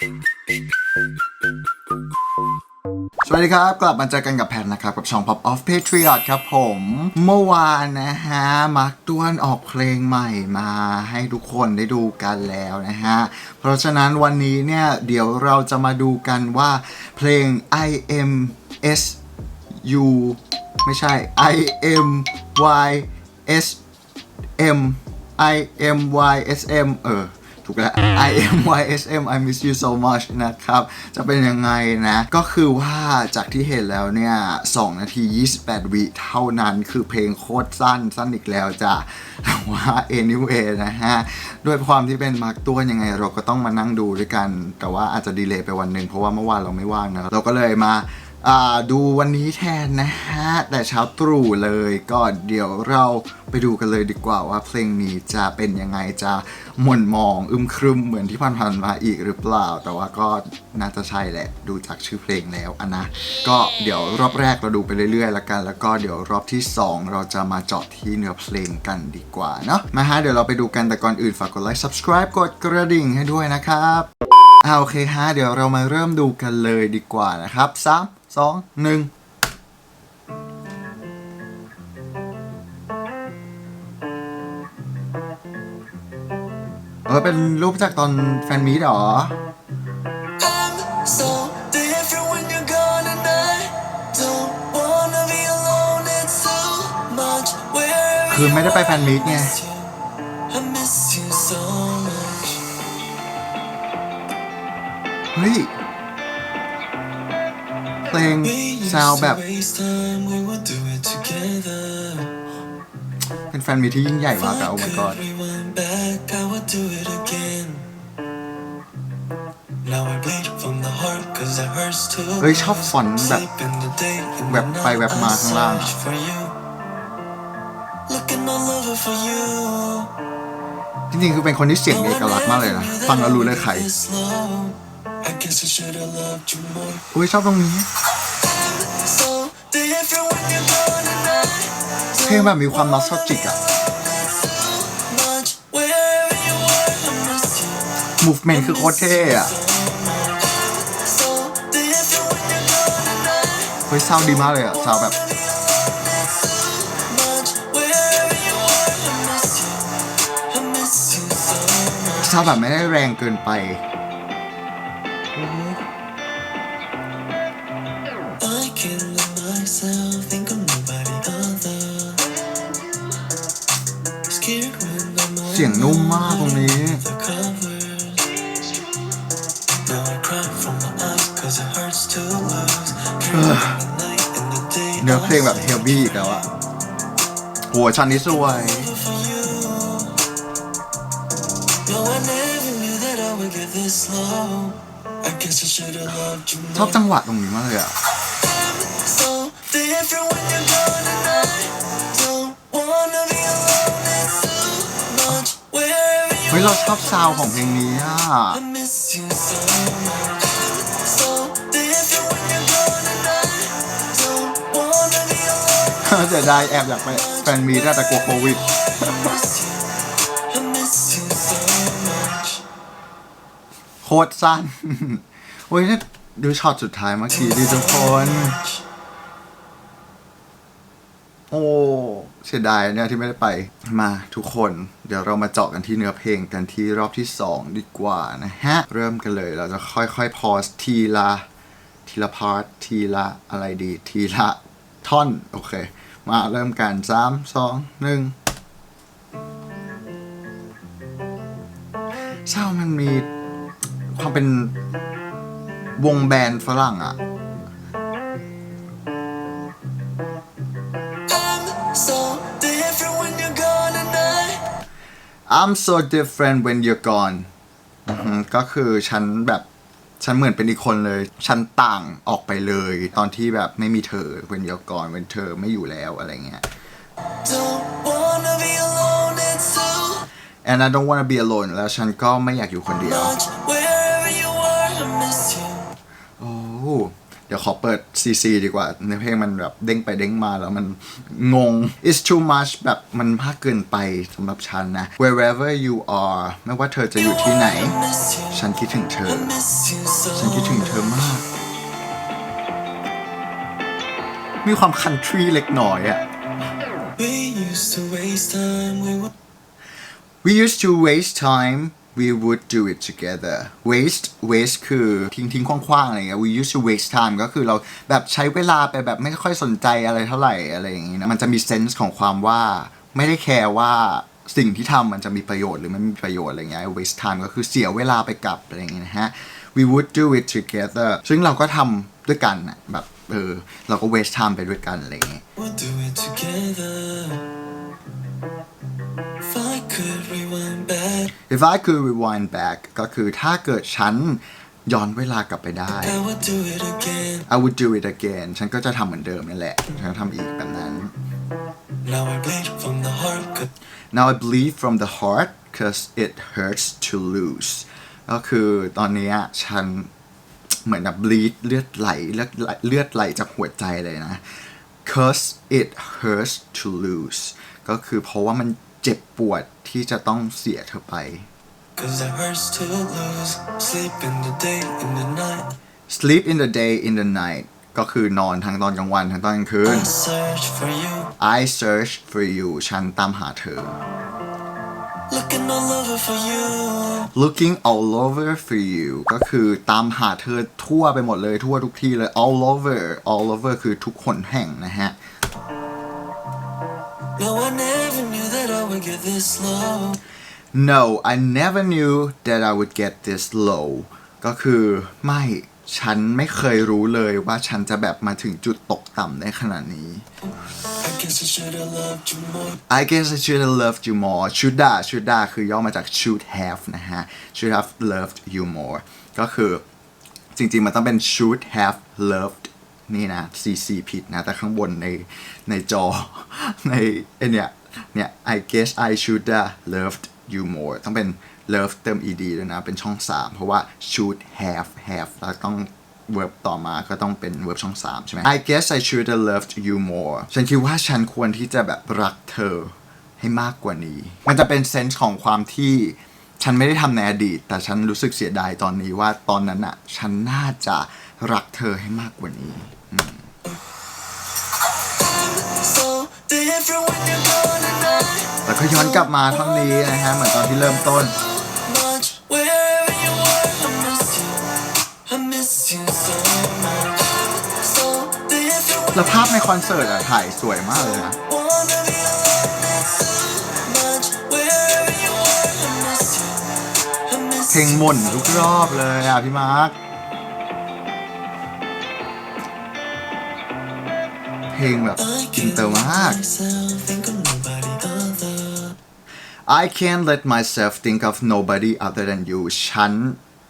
สวัสดีครับ กลับมาเจอกันกับแพนนะครับ กับช่อง Pop Off Patriot ครับผม เมื่อวานนะฮะ มักต้วนออกเพลงใหม่มาให้ทุกคนได้ดูกันแล้วนะฮะ เพราะฉะนั้นวันนี้เนี่ย เดี๋ยวเราจะมาดูกันว่าเพลง I M S U ไม่ใช่ I M Y S M I M Y S M เออ ถูกแล้ว I M Y S M I miss you so much นะครับ จะเป็นยังไงนะ ก็คือว่าจากที่เห็นแล้วเนี่ย 2 นาที 28 วิเท่านั้นคือเพลงโคตรสั้น สั้นอีกแล้วจ้ะแต่ว่า anyway นะฮะ ด้วยความที่เป็นมาร์กตัวยังไง เราก็ต้องมานั่งดูด้วยกัน แต่ว่าอาจจะดีเลย์ไปวันหนึ่งเพราะว่าเมื่อวานเราไม่ว่างนะเราก็เลยมาอ่า ดูวันนี้แทนนะฮะ แต่เช้าตรู่เลยก็เดี๋ยวเราไปดูกันเลยดีกว่าว่าเพลงนี้จะเป็นยังไงจะหม่นมองอึมครึมเหมือนที่ผ่านๆมาอีกหรือเปล่า แต่ว่าก็น่าจะใช่แหละดูจากชื่อเพลงแล้วอะนะก็เดี๋ยวรอบแรกเราดูไปเรื่อยๆ แล้วกัน แล้วก็เดี๋ยวรอบที่ 2 เราจะมาเจาะที่เนื้อเพลงกันดีกว่าเนาะมาฮะเดี๋ยวเราไปดูกันแต่ก่อนอื่นฝากกดไลค์ subscribe กดกระดิ่งให้ด้วยนะครับอ่าโอเคฮะเดี๋ยวเรามาเริ่มดูกันเลยดีกว่านะครับ3 2 1เออเป็นรูปจากตอนแฟนมีดเหรอ I'm so different when you're gone and I don't wanna be alone. It's too much. Wherever คือไม่ได้ไปแฟนมีดไง you, I miss you so much. เฮ้ยเพล ง We used ซาว to แบบ waste time. We would do it together. เป็นแฟนมีดที่ยิ่งใหญ่มาก If อะ I โอ้ my could god rewind back, I would do it again. Now I bleed from the heart 'cause it hurts too. เฮ้ยชอบฟอนต์แบบ Sleep in the day and แวบไป the แวบ night มา I ข้างล่างอะ search for you. Looking all over for you. จริงๆคือเป็นคนที่เสียงเอกลักษณ์มากเลยนะ ฟังแล้วรู้เลยใคร I guess I should have loved you more. อุ้ยชอบตรงนี้ เพลงแบบมีความนอสทจิกอะมูฟเมนต์คือโคตรเท่อะเฮ้ยซาวดีมากเลยอะซาวแบบซาวแบบไม่ได้แรงเกินไป เสียงนุ่มมากตรงนี้ the covers. Now I cry from my eyes 'cause it hurts to lose. Dreaming the night and the day. เนื้อเพลงแบบเฮลบี้อีกแล้วอะโหชันนี้สวย for you. No, I never knew that I would get this low. I guess I should have loved you ชอบ more. จังหวะตรงนี้มากเลยอะ เฮ้ยเราชอบซาวด์ของเพลงนี้อะ I miss you so much. So different when you're gone and I don't wanna be alone. เสียดายแอบอยากไปแฟนมีได้แต่กลัวโควิด I miss you. I miss you so much. โคตรสั้นโอ้ยเนี่ยดูช็อตสุดท้ายเมื่อกี้ดิทุกคน โอ้เสียดายเนี่ยที่ไม่ได้ไปมาทุกคน เดี๋ยวเรามาเจาะกันที่เนื้อเพลงกันที่รอบที่ 2 ดีกว่านะฮะ เริ่มกันเลยเราจะค่อยๆพอสทีละทีละพาร์ททีละอะไรดีทีละท่อน โอเค มาเริ่มกัน 3 2 1เศร้ามันมีความเป็นวงแบนด์ฝรั่งอะ I'm so different when you're gone อือฮึก็คือฉันแบบฉันเหมือนเป็นอีกคนเลย ฉันต่างออกไปเลย ตอนที่แบบไม่มีเธอ when you're gone when เธอไม่อยู่แล้วอะไรเงี้ย don't wanna be alone. It's too and I don't wanna be alone แล้วฉันก็ไม่อยากอยู่คนเดียว ขอเปิด CC ดีกว่าในเพลงมันแบบเด้งไปเด้งมาแล้วมันงง it's too much แบบมันมากเกินไปสำหรับฉันนะ wherever you are ไม่ว่าเธอจะอยู่ที่ไหน miss you, ฉันคิดถึงเธอ miss you so ฉันคิดถึงเธอมาก มีความคันทรีเล็กน้อยอะ We used to waste time, we would do it together waste waste คือทิ้งทิ้งคว้างๆอะไรเงี้ย we used to waste time ก็คือเราแบบใช้เวลาไปแบบไม่ค่อยสนใจอะไรเท่าไหร่อะไรอย่างงี้นะ มันจะมีเซนส์ของความว่าไม่ได้แคร์ว่าสิ่งที่ทำมันจะมีประโยชน์หรือไม่มีประโยชน์อะไรเงี้ย waste time ก็คือเสียเวลาไปกับอะไรอย่างงี้นะฮะ we would do it together ซึ่งเราก็ทำด้วยกันนะแบบเออเราก็ waste time ไปด้วยกันอะไรอย่างงี้ We'll do it together. If I could if I could rewind back ก็คือถ้าเกิดฉันย้อนเวลากลับไปได้ I would do it again. I would do it again ฉันก็จะทำเหมือนเดิมนั่นแหละ ฉันก็ทำอีกแบบนั้น Now I bleed from the heart. 'cause Now I bleed from the heart cause it hurts to lose ก็คือตอนเนี้ยฉันเหมือนแบบ bleed เลือดไหลเลือดไหลเลือดไหลจากหัวใจเลยนะ cause it hurts to lose ก็คือเพราะว่ามัน เจ็บปวดที่จะต้องเสียเธอไป Cause it hurts to lose. Sleep in the day, in the night. sleep in the day in the night ก็คือนอนทั้งตอนกลางวันทั้งตอนกลางคืน I search for you. I search for you ฉันตามหาเธอ Looking all over for you. looking all over for you ก็คือตามหาเธอทั่วไปหมดเลยทั่วทุกที่เลย all over all over คือทุกคนแห่งนะฮะ No, I never knew that I would get this low. no I never knew that I would get this low ก็คือไม่ฉันไม่เคยรู้เลยว่าฉันจะแบบมาถึงจุดตกต่ำได้ขนาดนี้ I guess I should have loved you more. I guess I should have loved you more should have should have คือย่อมาจาก should have นะฮะ should have loved you more ก็คือจริงๆ มันต้องเป็น should have loved นี่นะ CC ผิดนะ แต่ข้างบนในในจอในไอเนี่ย เนี่ย I guess I should have loved you more ต้องเป็น love เติม ed ด้วยนะ เป็นช่อง 3 เพราะว่า should have have แล้วต้อง verb ต่อมาก็ต้องเป็น verb ช่อง 3 ใช่ไหม I guess I should have loved you more ฉันคิดว่าฉันควรที่จะแบบรักเธอให้มากกว่านี้ มันจะเป็นเซนส์ของความที่ฉันไม่ได้ทำในอดีต แต่ฉันรู้สึกเสียดายตอนนี้ว่าตอนนั้นอะฉันน่าจะรักเธอให้มากกว่านี้ แล้วก็ย้อนกลับมาท่อนนี้นะฮะเหมือนตอนที่เริ่มต้น แล้วภาพในคอนเสิร์ตอะถ่ายสวยมากเลยนะเพลงหม่นทุกรอบเลยอะพี่มาร์ค เพลงแบบอินเตอร์มาก I can't let myself think of nobody other than you ฉัน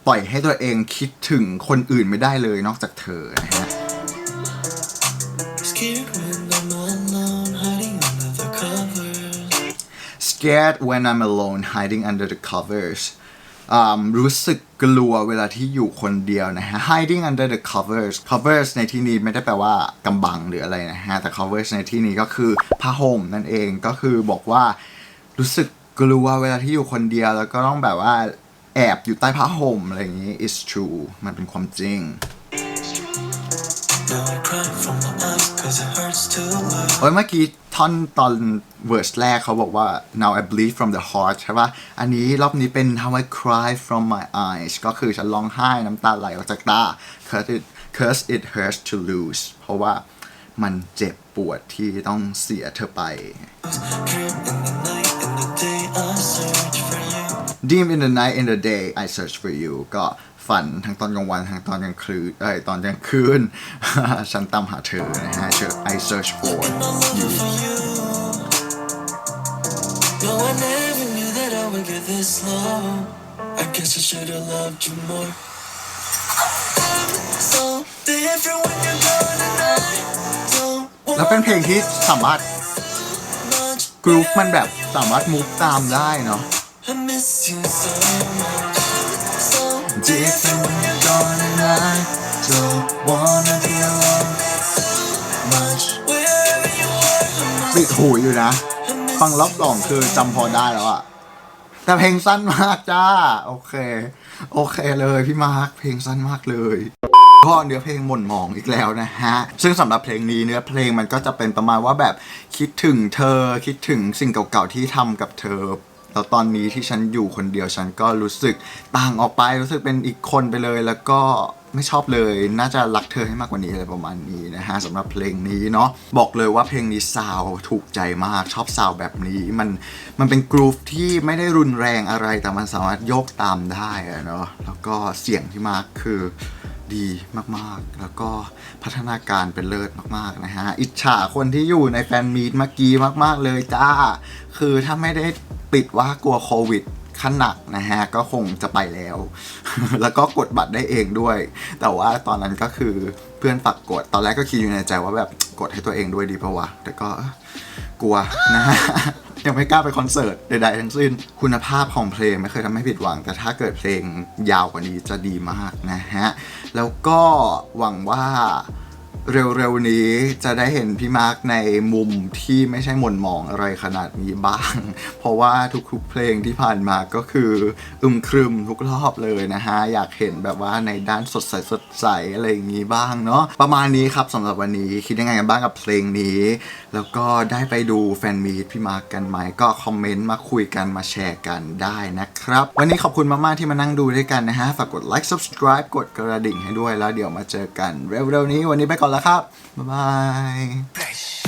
ปล่อยให้ตัวเองคิดถึงคนอื่นไม่ได้เลยนอกจากเธอนะฮะ Scared when I'm alone, hiding under the covers. Scared when I'm alone hiding under the covers อ่ารู้สึกกลัวเวลาที่อยู่คนเดียวนะฮะ hiding under the covers covers ในที่นี้ไม่ได้แปลว่ากำบังหรืออะไรนะฮะ แต่ covers ในที่นี้ก็คือผ้าห่มนั่นเองก็คือบอกว่ารู้สึกกลัวเวลาที่อยู่คนเดียวแล้วก็ต้องแบบว่าแอบอยู่ใต้ผ้าห่มอะไรอย่างนี้ it's true มันเป็นความจริง Now I cry from my eyes cause it hurts to lose. โอ้ยเมื่อกี้ ท่อนตอนเวอร์สแรกเขาบอกว่า now I bleed from the heart ใช่ปะอันนี้รอบนี้เป็น how I cry from my eyes ก็คือฉันร้องไห้น้ำตาไหลออกจากตา cause it cause it hurts to lose เพราะว่ามันเจ็บปวดที่ต้องเสียเธอไป Dream in the night, in the day I search for you. Dream in the night in the day I search for you ก็ ฝันทั้งตอนกลางวันทั้งตอนกลางคืนเอ้ยตอนกลางคืน ฉันตามหาเธอนะฮะ I search for All you over for you. No, I never knew that I would get this low. I guess I should have loved you more. So different when you're gone and I don't แล้วเป็นเพลงที่สามารถ much. กรุ๊ปมันแบบสามารถมูฟตามได้เนาะ I miss you so much. Different when you're gone and I Don't wanna be alone. Much. wherever you are ติดหูอยู่นะ ฟังรอบสองคือจำพอได้แล้วอะแต่เพลงสั้นมากจ้า โอเค โอเคเลยพี่มาร์คเพลงสั้นมากเลยก็เนื้อเพลงหม่นหมองอีกแล้วนะฮะ ซึ่งสำหรับเพลงนี้เนื้อเพลงมันก็จะเป็นประมาณว่าแบบคิดถึงเธอคิดถึงสิ่งเก่าๆที่ทำกับเธอ แล้วตอนนี้ที่ฉันอยู่คนเดียวฉันก็รู้สึกต่างออกไปรู้สึกเป็นอีกคนไปเลยแล้วก็ไม่ชอบเลย น่าจะรักเธอให้มากกว่านี้อะไรประมาณนี้นะฮะสำหรับเพลงนี้เนาะบอกเลยว่าเพลงนี้ซาวถูกใจมากชอบซาวแบบนี้มันมันเป็นกรูฟที่ไม่ได้รุนแรงอะไรแต่มันสามารถโยกตามได้อะเนาะแล้วก็เสียงที่มากคือดีมากๆ แล้วก็พัฒนาการเป็นเลิศมากๆนะฮะ อิจฉาคนที่อยู่ในแฟนมีตเมื่อกี้มาก ๆ เลยจ้า คือถ้าไม่ได้ ปิดว่ากลัวโควิดขั้นหนักนะฮะก็คงจะไปแล้ว แล้วก็กดบัตรได้เองด้วย แต่ว่าตอนนั้นก็คือเพื่อนฝากกด ตอนแรกก็คิดอยู่ในใจว่าแบบกดให้ตัวเองด้วยดีเพราะวะแต่ก็กลัวนะฮะยังไม่กล้าไปคอนเสิร์ตใดๆทั้งสิ้น คุณภาพของเพลงไม่เคยทำให้ผิดหวัง แต่ถ้าเกิดเพลงยาวกว่านี้จะดีมากนะฮะ แล้วก็หวังว่า เร็วๆนี้จะได้เห็นพี่มาร์คในมุมที่ไม่ใช่หม่นมองอะไรขนาดนี้บ้าง เพราะว่าทุกๆเพลงที่ผ่านมาก็คืออึมครึมทุกรอบเลยนะฮะ อยากเห็นแบบว่าในด้านสดใสสดใสอะไรอย่างนี้บ้างเนาะประมาณนี้ครับสำหรับวันนี้คิดยังไงกันบ้างกับเพลงนี้ แล้วก็ได้ไปดูแฟนมีตพี่มาร์คกันไหมก็คอมเมนต์มาคุยกันมาแชร์กันได้นะครับ วันนี้ขอบคุณมากๆที่มานั่งดูด้วยกันนะฮะฝากกดไลค์ subscribe กดกระดิ่งให้ด้วยแล้วเดี๋ยวมาเจอกันเร็วๆนี้วันนี้ไปก่อนแล้วนะครับ บ๊ายบาย